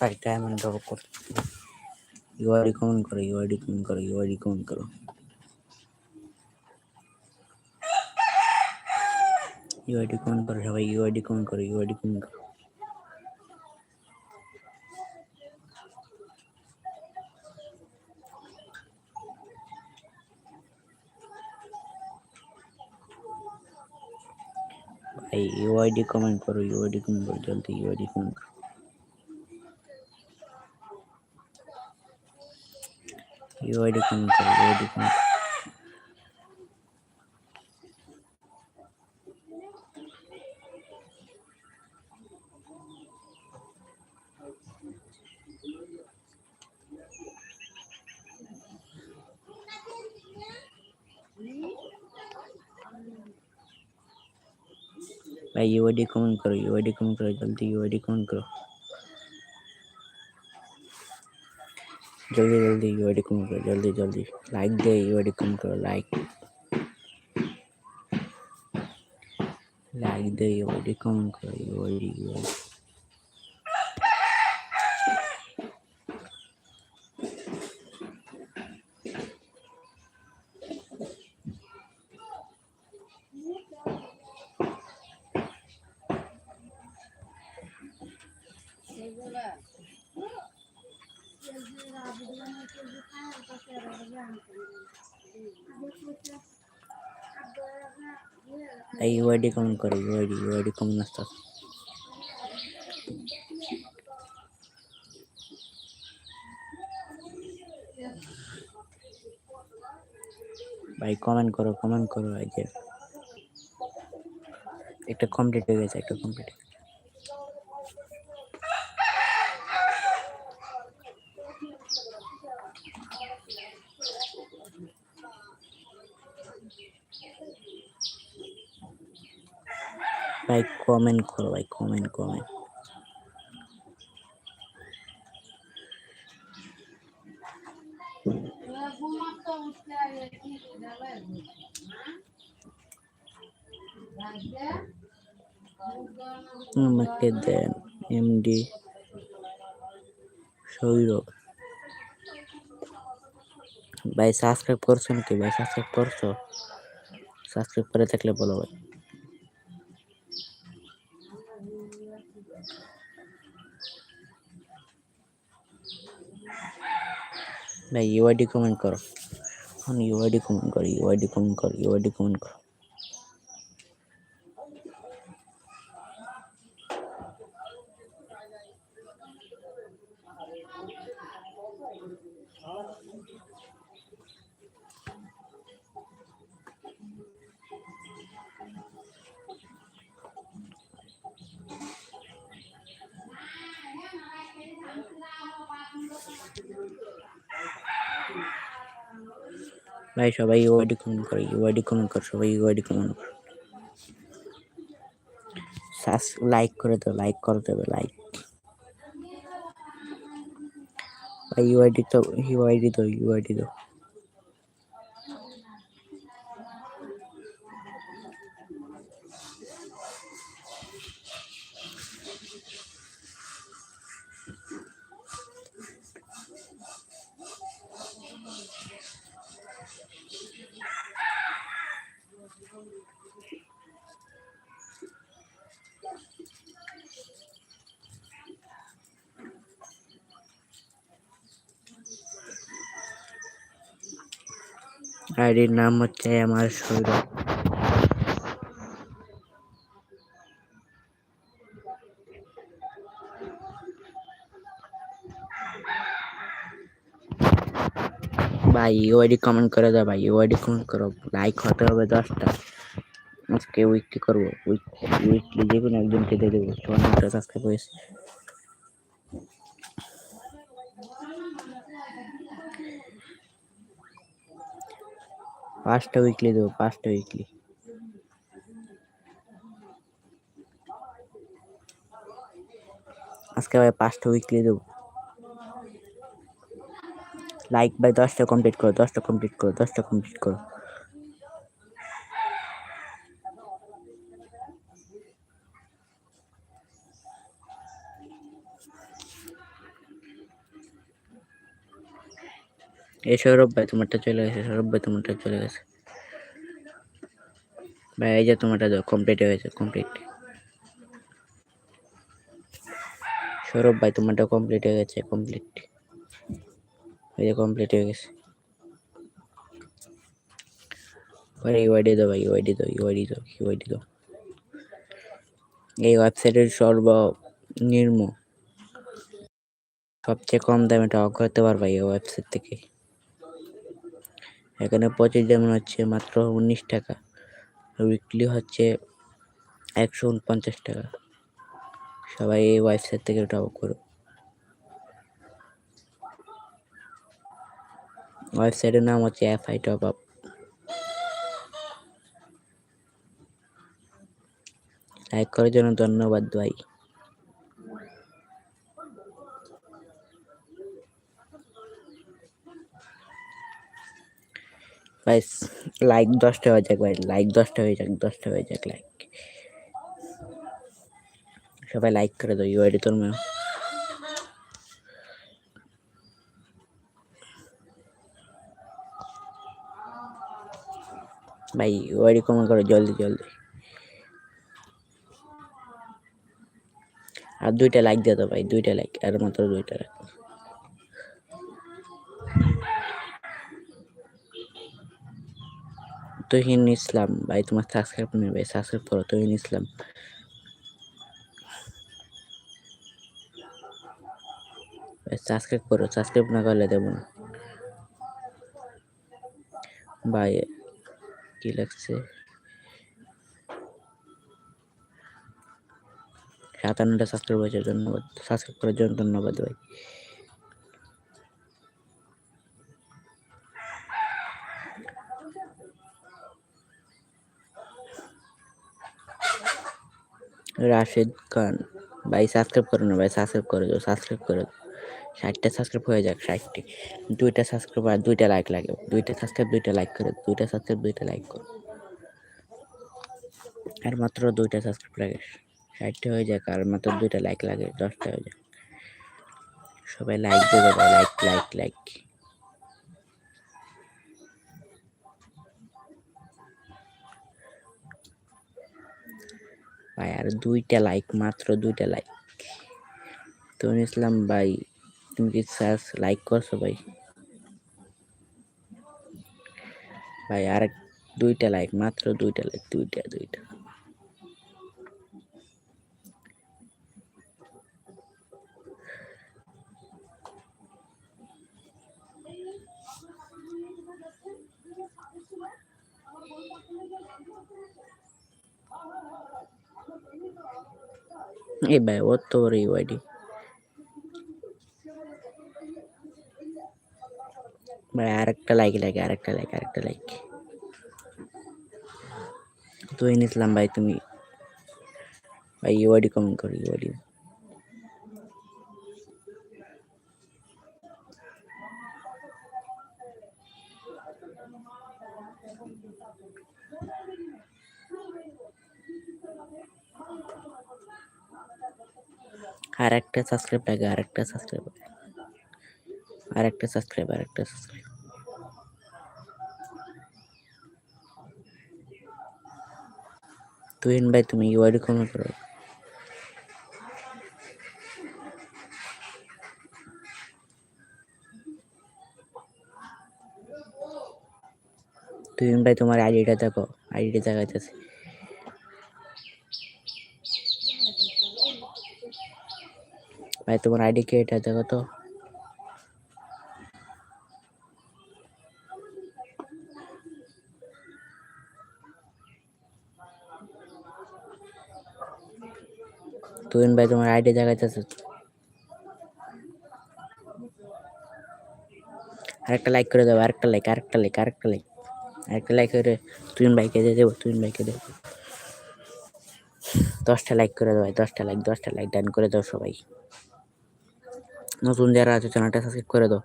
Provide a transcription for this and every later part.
भाई time and drop कर you are कौन करो यू आर कौन करो यू आर कौन करो यूआईडी कौन कर रहा भाई आर कौन करो यू आर कौन करो भाई यू यूआईडी कमेंट करो यू यूआईडी कमेंट करो जल्दी यू यूआईडी कमेंट करो यूआईडी कमेंट करो यूआईडी कमेंट भाई यूआईडी कमेंट करो यूआईडी कमेंट करो जल्दी यूआईडी कमेंट करो जल्दी जल्दी यूआईडी कमेंट करो जल्दी जल्दी लाइक दे यूआईडी कमेंट करो लाइक लाइक दे यूआईडी कमेंट करो UID UID I UID comment करो यूआईडी यूआईडी कमेंट नसता भाई कमेंट करो कमेंट करो आगे एक कमप्लीट हो गया एक कमप्लीट ভাই কমেন্ট করো ভাই কমেন্ট কমেন্ট আমাকে দেন এমডি সৌরভ। ভাই সাবস্ক্রাইব করছ নাকি ভাই? সাবস্ক্রাইব করছ? সাবস্ক্রাইব করে থাকলে বলো ভাই। ভাই ইউআইডি কমেন্ট করো এখন ইউআইডি কমেন্ট করো ইউআইডি কমেন্ট করো ইউআইডি কমেন্ট করো ভাই, সবাই ইউআইডি কমেন্ট করো ইউআইডি কমেন্ট করো, সবাই ইউআইডি কমেন্ট করো। লাইক করে দাও লাইক করে দেবে লাইক ভাই ইউআইডি তো ইউআইডি দাও ইউআইডি দাও। আইডির নাম হচ্ছে আমার সৌরভ ভাই ইউআইডি কমেন্ট করে দাও ভাই ইউআইডি কমেন্ট করো। লাইক হতে হবে দশটা। আজকে উইকলি করব। উইকলি যে কোনো একজনকে দিয়ে দেবো। সাবস্ক্রাইব হয়েছে। পাঁচটা উইকলি দেবো পাঁচটা উইকলি আজকে ভাই পাঁচটা উইকলি দেবো লাইক ভাই দশটা কমপ্লিট করো দশটা কমপ্লিট করো দশটা কমপ্লিট করো এই সৌরভ ভাই, তোমারটা চলে গেছে, সৌরভ ভাই, তোমারটা চলে গেছে। ভাই, এই যে তোমারটা কমপ্লিট হয়েছে কমপ্লিট সৌরভ ভাই, তোমারটা কমপ্লিট হয়ে গেছে কমপ্লিট এই যে কমপ্লিট হয়ে গেছে। ভাই ইউআইডি দাও ভাই ইউআইডি দাও ইউআইডি দাও ইউআইডি দাও। এই ওয়েবসাইটের সর্বনিম্ন, সবচেয়ে কম দামে টাকা করতে পারবা এই ওয়েবসাইট থেকে। এখানে পঁচিশ যেমন হচ্ছে, মাত্র উনিশ টাকা। উইকলি হচ্ছে একশো উনপঞ্চাশ টাকা। সবাই এই ওয়েবসাইট থেকে টাকা করো। ওয়েবসাইটের নাম হচ্ছে F I top up like করার জন্য ধন্যবাদ ভাই। ভাই লাইক দশটা হয়ে যাক ভাই লাইক দশটা হয়ে যাক, দশটা হয়ে যাক লাইক সবাই লাইক করে দাও ইউআইডি তোর মেয়ে ভাই ইউআইডি কমেন্ট করো জলদি জলদি. আর দুইটা লাইক দিয়ে দাও, ভাই, দুইটা লাইক আর মাত্র দুইটা লাইক তুহিন ইসলাম। ভাই, তোমার সাবস্ক্রাইব নেই ভাই সাবস্ক্রাইব করো, তুহিন ইসলাম। সাবস্ক্রাইব করো সাবস্ক্রাইব না করলে দেবো না। ভাই, কি লাগছে? সাতান্নটা সাবস্ক্রাইব হয়েছে ধন্যবাদ সাবস্ক্রাইব করার জন্য ধন্যবাদ ভাই। রাশেদ খান ভাই সাবস্ক্রাইব করো না ভাই সাবস্ক্রাইব করে দাও সাবস্ক্রাইব করে দাও। ষাটটা সাবস্ক্রাইব হয়ে যাক, ষাটটি। দুইটা সাবস্ক্রাইব আর দুইটা লাইক লাগে। দুইটা সাবস্ক্রাইব দুইটা লাইক করে দুইটা সাবস্ক্রাইব দুইটা লাইক করো। আর মাত্র দুইটা সাবস্ক্রাইব লাগে। ষাটটা হয়ে যাক, আর মাত্র দুইটা লাইক লাগে, দশটা হয়ে যাক। সবাই লাইক দেবো লাইক লাইক লাইক ভাই, আর দুইটা লাইক মাত্র দুইটা লাইক তুমি ইসলাম ভাই, তুমি কি সার্চ লাইক করছ ভাই? ভাই, আর দুইটা লাইক মাত্র দুইটা লাইক দুইটা দুইটা। এই ভাই ওর তো ওর ইউআইডি ভাই আরেকটা লাইক লাগে আরেকটা লাইক আরেকটা লাইক তুই নিসলাম ভাই তুমি ভাই ইউআইডি কমেন্ট করো ইউআইডি আর একটা সাবস্ক্রাইব লাগে আর একটা সাবস্ক্রাইব আর একটা সাবস্ক্রাইব আর একটা সাবস্ক্রাইব তুহিন ভাই, তুমি ইউআইডি কমেন্ট করো তুহিন ভাই, তোমার আইডিটা দেখো আইডিটা দেখাইতেছে। ভাই, তোমার আইডি কে এটা? দেখো তো। তুহিন ভাই, তোমার আইডি দেখাইতেছে। আরেকটা লাইক করে দেবো আরেকটা লাইক আরেকটা লাইক আরেকটা লাইক আরেকটা লাইক করে তুহিন ভাইকে দিয়ে দেবো, তুহিন ভাইকে দেবো। দশটা লাইক করে দেবো দশটা লাইক দশটা লাইক ডান করে দাও সবাই। নতুন যারা আছে, চ্যানেলটা সাবস্ক্রাইব করে দাও।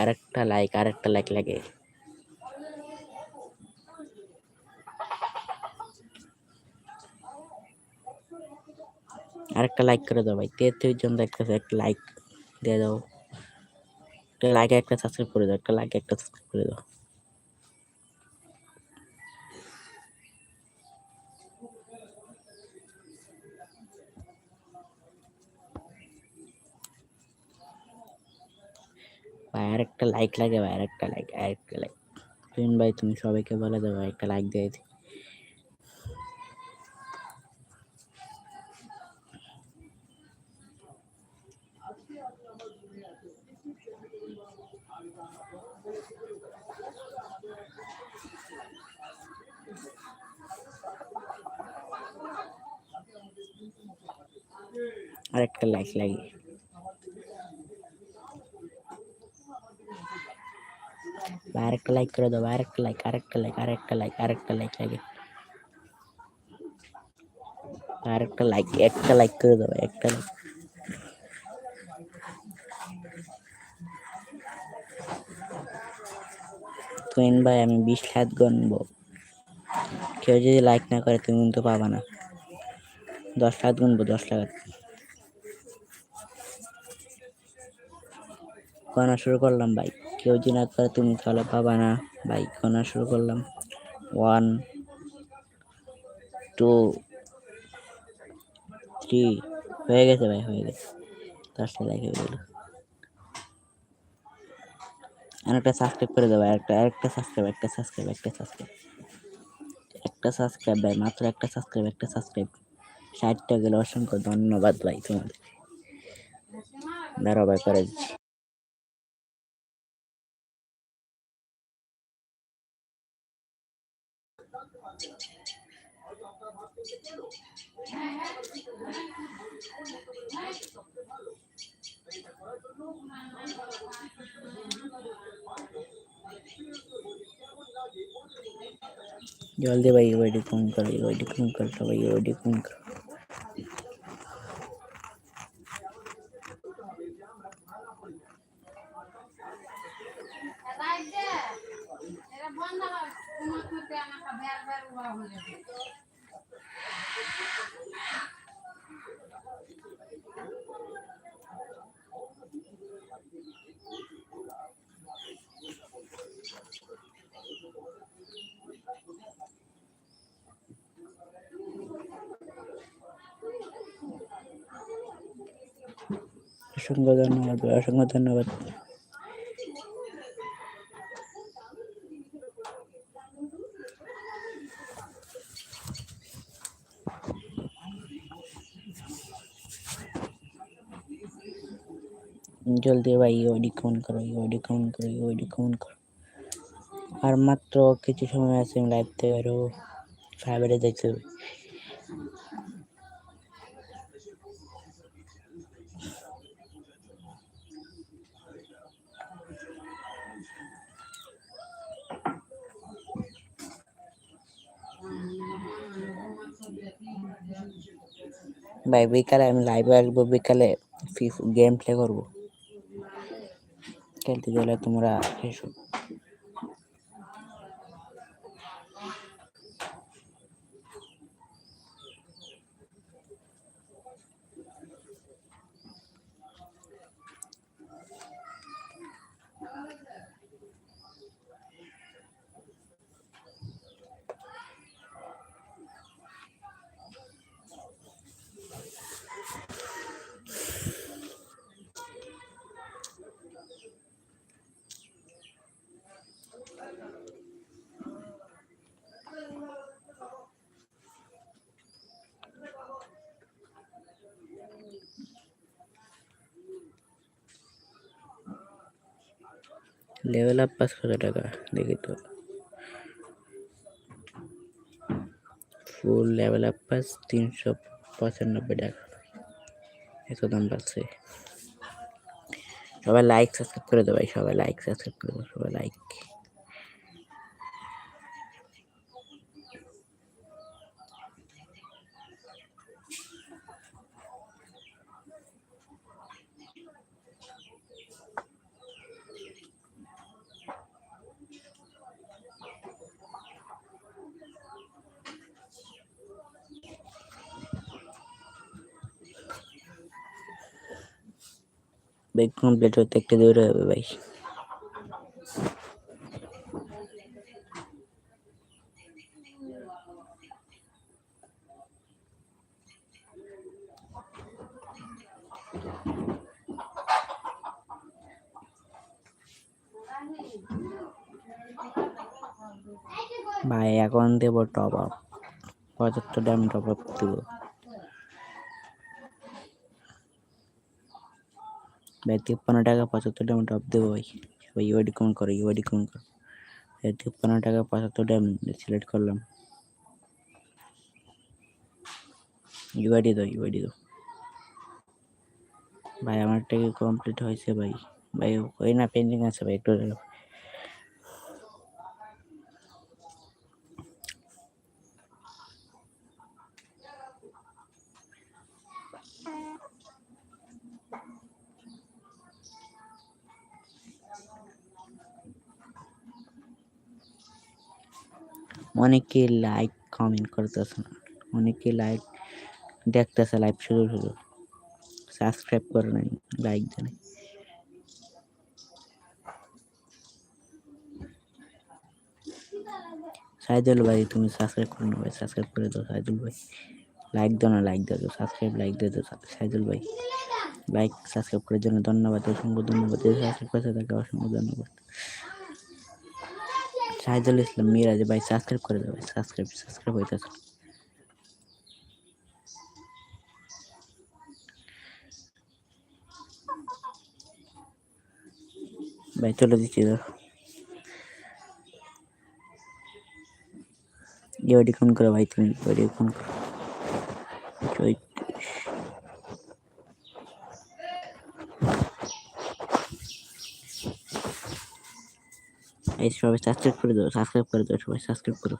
আরেকটা লাইক আরেকটা লাইক লাগে। আরেকটা লাইক করে দাও ভাই। তেত্রিশ জন দেখতেছে, একটা লাইক দিয়ে দাও। একটা লাইক একটা সাবস্ক্রাইব করে দাও, একটা লাইক একটা সাবস্ক্রাইব করে দাও। আরেকটা লাইক লাগে ভাই আরেকটা লাইক আরেকটা লাইক তুমিন ভাই তুমি সবাইকে বলে দাও ভাই, একটা লাইক দিয়ে দিই আরেকটা লাইক লাগে আরেকটা লাইক করে দাও আরেকটা লাইক আরেকটা লাইক আরেকটা লাইক আরেকটা লাইক লাগে আরেকটা লাইক একটা লাইক করে ভাই, একটা লাইক তুইন ভাই আমি বিশ লাখ গণবো কেউ যদি লাইক না করে তুমি কিন্তু পাবা না। দশ লাখ গুনবো দশ লাখ। গণা শুরু করলাম ভাই কেউ যদি না করে, তুমি তাহলে পাবা না। ভাই গণা শুরু করলাম। ওয়ান টু থ্রি হয়ে গেছে ভাই, হয়ে গেছে। দশটা লাইক হয়ে গেল। আরেকটা সাবস্ক্রাইব করে দেবো একটা আরেকটা সাবস্ক্রাইব একটা সাবস্ক্রাইব একটা সাবস্ক্রাইব একটা সাবস্ক্রাইব ভাই, মাত্র একটা সাবস্ক্রাইব একটা সাবস্ক্রাইব ষাটটা গেলে অসংখ্য ধন্যবাদ ভাই তোমাদের। দাঁড়াও ভাই, করে দিচ্ছি জলদি ভাই ওইটি কম করো ওইটি কম করো সবাই ওইটি কম করো অসংখ্য ভাই, অসংখ্য ধন্যবাদ। জলদি ভাই ওইডি কমেন্ট করো ওইডি কমেন্ট করো ওইডি কমেন্ট করো। আর মাত্র কিছু সময় আছে আমি লাইভ থেকে আরও ফাইবারে যাইতে হবে ভাই বিকালে আমি লাইভে আসব বিকালে গেম প্লে করব। খেলতে গেলে তোমরা লেভেল আপ পাস কত টাকা, দেখি তো। ফুল লেভেল আপ পাস তিনশো পঁচানব্বই টাকা। এত দাম বাড়ছে সবাই লাইক সাবস্ক্রাইব করে দেবাই সবাই লাইক সাবস্ক্রাইব করে দেবো সবাই লাইক ভাই কমপ্লিট হতে একটা দৌড়ে হবে ভাই। ভাই, এখন দেবো টপ আপ পঁচাত্তর ড্যাম টপ আপ দেবো। ভাই তিপ্পান্ন টাকা পঁচাত্তর ড্যাম টপ দেবো ভাই ভাই ইউআইডি কম করো ইউআইডি কম করো ভাই তিপ্পান্ন টাকা পঁচাত্তর ড্যাম সিলেক্ট করলাম ইউআইডি দাও ইউআইডি দাও ভাই আমার টাকা কমপ্লিট হয়েছে ভাই ভাই ওই না পেন্ডিং আছে ভাই একটু দাঁড়াও। অনেকে লাইক কমেন্ট করতেছে না। অনেকে লাইক দেখতেছে লাইভ শুরু শুরু। সাবস্ক্রাইব করে নাই লাইক দেয়। সাইদুল ভাই, তুমি সাবস্ক্রাইব করে নাও ভাই সাবস্ক্রাইব করে দাও সাইদুল ভাই। লাইক দাও না লাইক দাও সাবস্ক্রাইব লাইক দিয়ে দাও সাইদুল ভাই লাইক সাবস্ক্রাইব করার জন্য ধন্যবাদ, অসংখ্য ধন্যবাদ। সাবস্ক্রাইব করতে থাকে অসংখ্য ধন্যবাদ। সাইদুল ইসলাম মিরাজ ভাই সাবস্ক্রাইব করে দাও ভাই সাবস্ক্রাইব সাবস্ক্রাইব হইতেছে ভাই চলে দিচ্ছি ধর ইউআইডি কোন করো ভাই তুমি ইউআইডি কোন করো চৈত এই সবাই সাবস্ক্রাইব করে দাও সাবস্ক্রাইব করে দাও সবাই সাবস্ক্রাইব করো।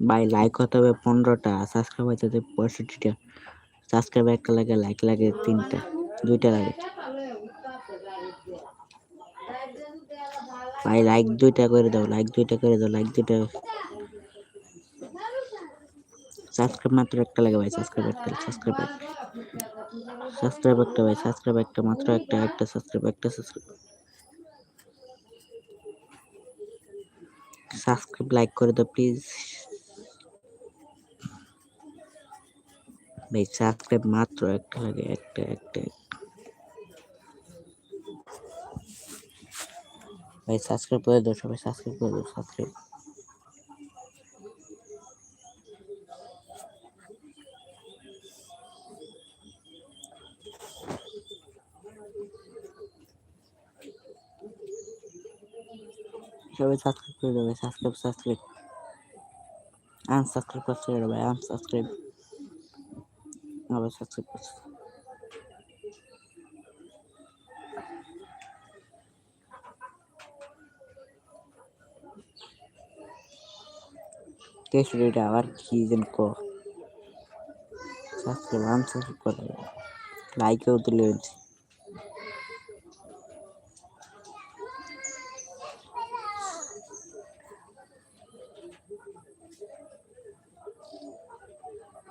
ভাই লাইক হতে হবে পনেরোটা সাবস্ক্রাইব হতে হবে পঁয়ষট্টিটা। সাবস্ক্রাইব একটা লাগে লাইক লাগে, তিনটা, দুইটা লাগে। ভাই লাইক দুইটা করে দাও লাইক দুইটা করে দাও লাইক দুইটা। সাবস্ক্রাইব মাত্র একটা লাগে ভাই, সাবস্ক্রাইব একটা, সাবস্ক্রাইব সাবস্ক্রাইব একটা ভাই, সাবস্ক্রাইব একটা মাত্র একটা একটা সাবস্ক্রাইব একটা সাবস্ক্রাইব। সাবস্ক্রাইব লাইক করে দাও প্লিজ ভাই সাবস্ক্রাইব মাত্র একটা লাগে, একটা একটা ভাই সাবস্ক্রাইব করে দাও সবাই সাবস্ক্রাইব করে দাও সাবস্ক্রাইব সবাই সাবস্ক্রাইব করে দেবে সাবস্ক্রাইব সাবস্ক্রাইব আনসাবস্ক্রাইব করছে রে ভাই আনসাবস্ক্রাইব আবার সাবস্ক্রাইব করছে। কেশরিটা আবার কি যেন ক? সাবস্ক্রাইব আনসাবস্ক্রাইব করে লাইকেও তুলে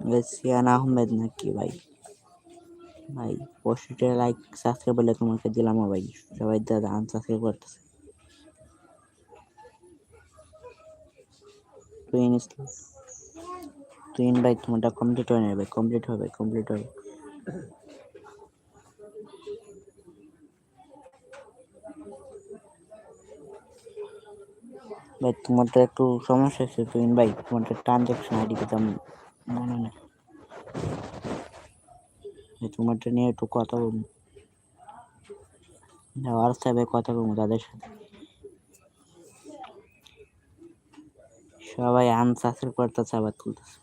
দিচ্ছি সিয়ান আহমেদ নাকি ভাই? ভাই পঁয়ষট্টি লাইক সাবস্ক্রাইব বলে তোমাকে দিলাম ভাই। সবাই দাদা আনসাবস্ক্রাইব করতেছে। ইসলাম টুইন ভাই তোমারটা কমপ্লিট হয় না ভাই কমপ্লিট হবে কমপ্লিট হবে। ভাই, তোমারটা একটু সমস্যা আছে টুইন ভাই তোমারটা ট্রানজাকশন আইডি পেতাম মনে নেই তোমারটা নিয়ে একটু কথা বলুন হোয়াটসঅ্যাপে কথা বলব তাদের সাথে। সবাই আনসাসের করতেছে, আবার তুলতেছে।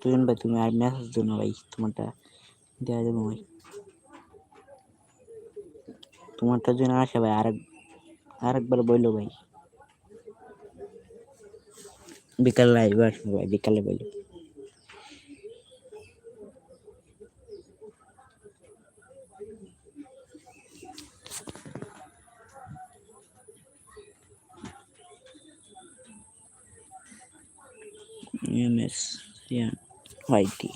তুই ভাই, তুমি আর মেসেজ দিও না ভাই, তোমারটা দেওয়া যাবে ভাই। তোমারটার জন্য আসে ভাই, আরেক, আরেকবার বলল ভাই। বিকাল লাইভ আসব ভাই, বিকালে বলি এমএস হোয়াইটি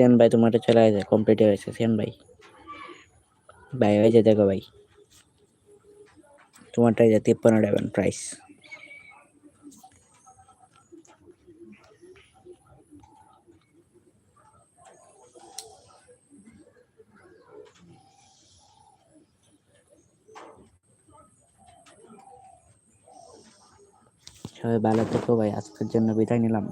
সিয়ান ভাই তোমারটা চলে গেছে কমপ্লিট হয়ে গেছে সিয়ান ভাই। ভাই হয়ে যে দেখো ভাই। তোমারটা যে তিপ্পান্ন টাকা প্রাইস সবাই ভালো থেকো ভাই, আজকের জন্য বিদায় নিলাম।